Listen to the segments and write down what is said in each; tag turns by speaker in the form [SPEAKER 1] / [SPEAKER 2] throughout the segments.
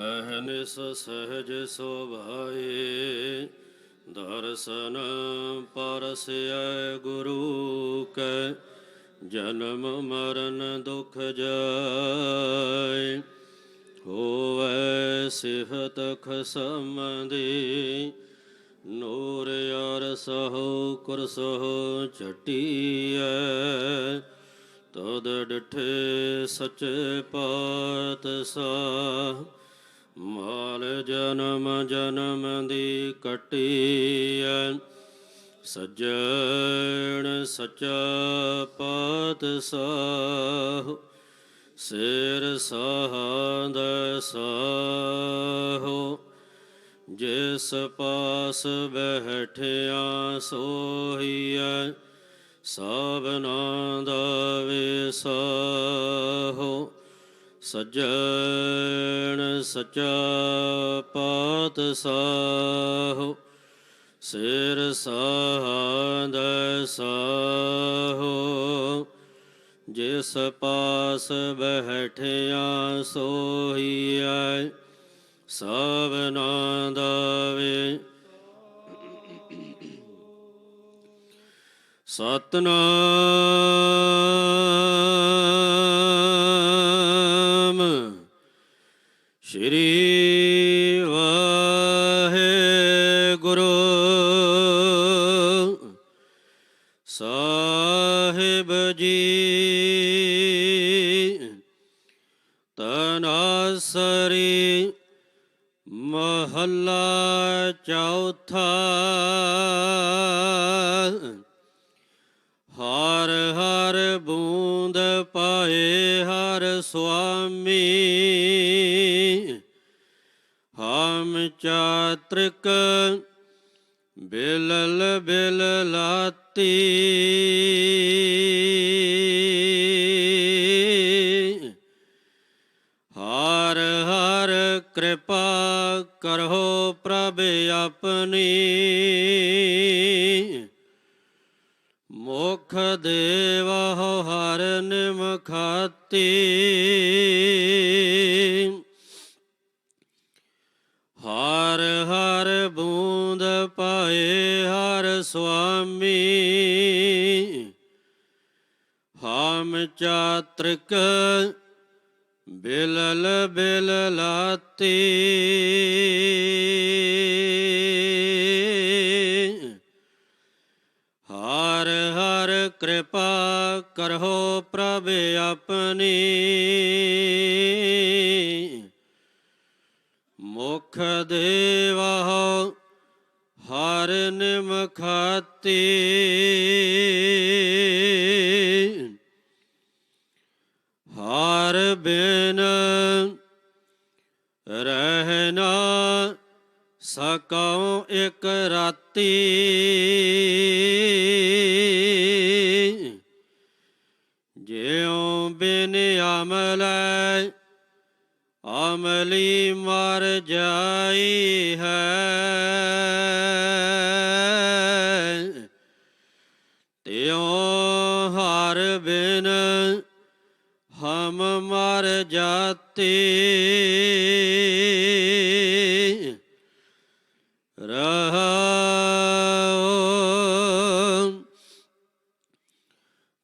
[SPEAKER 1] ਅਹਨਿਸ ਸਹਜ ਸੋਭਾਏ, ਦਰਸ਼ਨ ਪਰਸੈ ਗੁਰੂ ਕੈ, ਜਨਮ ਮਰਨ ਦੁਖ ਜਾਏ। ਹੋਵੈ ਸਿਫਤ ਖਸਮ ਨੂਰ ਯਾਰ ਸਹੁ ਕੁਰਸਹੁ ਚਟੀਐ ਤਦ ਡਿਠੇ ਸੱਚੇ ਪਾਤਸ਼ਾਹ ਮਾਲ ਜਨਮ ਜਨਮ ਦੀ ਕਟੀਐ। ਸੱਜਣ ਸੱਚਾ ਪਾਤਸ਼ਾਹ, ਸਿਰ ਸਹਾਦ ਸਾਹੋ। ਜਿਸ ਪਾਸ ਬਹਿਠਿਆ ਸੋਹੀਐ ਸਭਨਾ ਦਾ ਵਿਸਾਹੋ। ਸੱਜਣ ਸਚਾ ਪਾਤਸ਼ਾਹ ਸਿਰ ਸਾਹਦ ਸਾਹੋ। ਜਿਸ ਪਾਸ ਬਹਿਠਿਆ ਸੋਹੀਐ ਸਭਨਾ ਦਾਵੇ। ਸਤਨਾਮ ਸ਼੍ਰੀ ਵਾਹਿਗੁਰੂ ਸਾਹਿਬ ਜੀ। ਤਨਾਸਰੀ ਮਹੱਲਾ ਚੌਥਾ। ਹਰ ਹਰ ਬੂੰਦ ਪਾਏ ਹਰ ਸੁਆਮੀ। ਹਮ ਚਾਤ੍ਰਿਕ ਬਿਲਲ ਬਿਲ ਲਾਤੀ ਹਰ ਹਰ ਕਿਰਪਾ ਕਰੋ ਪ੍ਰਭ ਆਪਣੀ। ਮੁਖ ਦੇਵਹੁ ਹਰ ਨਿਮਖਾਤੀ ਚਾਤ੍ਰਿਕ ਬਿਲਲ ਬਿਲ ਲਾਤੀ ਹਰ ਹਰ ਕਿਰਪਾ ਕਰਹੋ ਪ੍ਰਭ ਆਪਣੀ। ਮੁਖ ਦੇਵਹੁ ਹਰ ਨਿਮਖਾਤੀ ਹਰ ਬਿਨ ਰਹਿਣਾ ਸਕਉ ਇਕ ਰਾਤੀ। ਜਿਉ ਬਿਨ ਅਮਲੈ ਅਮਲੀ ਮਰ ਜਾਈ ਹੈ। ਤਿਉ ਹਰ ਬਿਨ ਹਮ ਮਰ ਜਾਤੇ। ਰਹਾਉ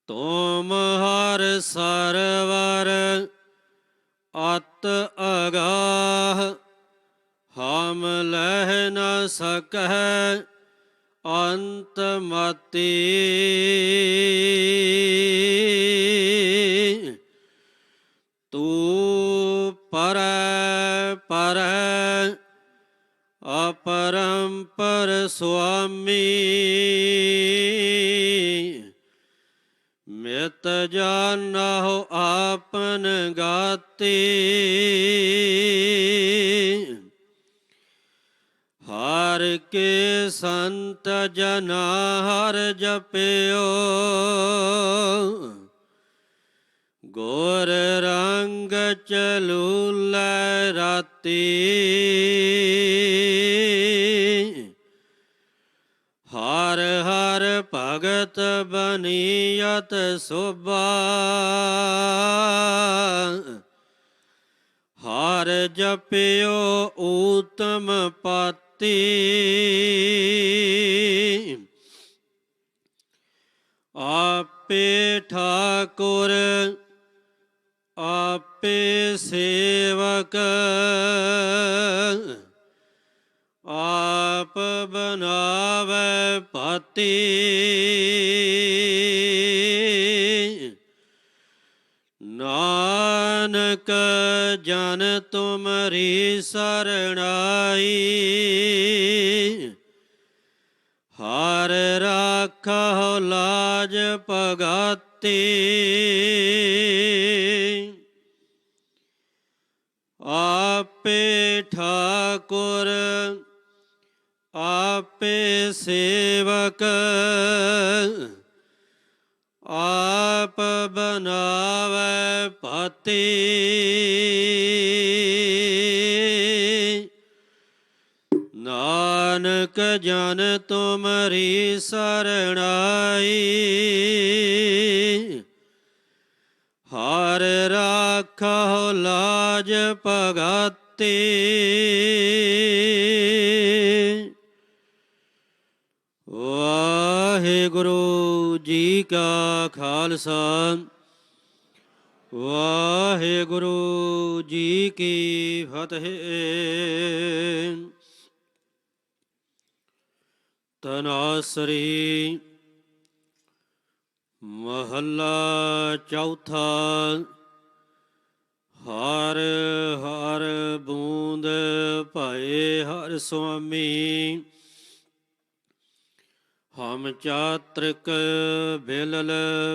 [SPEAKER 1] ਤੁਮ ਹਰ ਸਰਵਰ ਅਤ ਅਗਾਹ। ਹਮ ਲਹਿ ਨ ਸਕਹਿ ਅੰਤ ਮਤੀ ਤੂੰ ਪਰ ਪਰ ਅਪਰੰਪਰ ਸੁਆਮੀ ਮਿਤ ਜਾਣਹੁ ਆਪਨ ਗਾਤੀ ਹਰ ਕੇ ਸੰਤ ਜਨਾ ਹਰ ਜਪਿਓ ਗੋਰ ਰੰਗ ਚਲੂਲੇ ਰਾਤੀ। ਹਰ ਹਰ ਭਗਤ ਬਨੀਅਤ ਸੋਭਾ। ਹਰ ਜਪਿਓ ਊਤਮ ਪਾਤੀ। ਆਪੇ ਠਾਕੁਰ ਆਪੇ ਸੇਵਕ ਆਪ ਬਨਾਵੇ ਪਾਤੀ। ਨਾਨਕ ਜਨ ਤੁਮਰੀ ਸਰਣਾਈ। ਹਰ ਰਾ ਰਾਖਹੁ ਲਾਜ ਪਗਾਤੀ ਆਪੇ ਠਾਕੁਰ ਆਪੇ ਸੇਵਕ ਆਪ ਬਨਾਵੇ ਪਤੀ। ਤੁਮਰੀ ਸਰਣਾਈ। ਹਰ ਰਾਖਹੁ ਲਾਜ ਪਗਾਤੀ ਵਾਹਿਗੁਰੂ ਜੀ ਕਾ ਖਾਲਸਾ। ਵਾਹਿਗੁਰੂ ਜੀ ਕੀ ਫਤਿਹ। ਤਨਾਸਰੀ। ਮਹੱਲਾ ਚੌਥਾ। ਹਰ ਹਰ ਬੂੰਦ ਭਏ ਹਰ ਸੁਆਮੀ। ਹਮ ਚਾਤ੍ਰਿਕ ਬਿਲਲ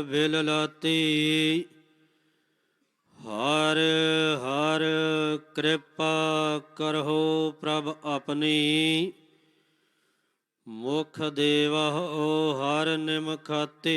[SPEAKER 1] ਬਿਲਲਾਤੀ। ਹਰ ਹਰ ਕਿਰਪਾ ਕਰਹੁ ਪ੍ਰਭ ਆਪਣੀ। ਮੁਖ ਦੇਵਹੁ ਹਰ ਨਿਮਖਤੇ।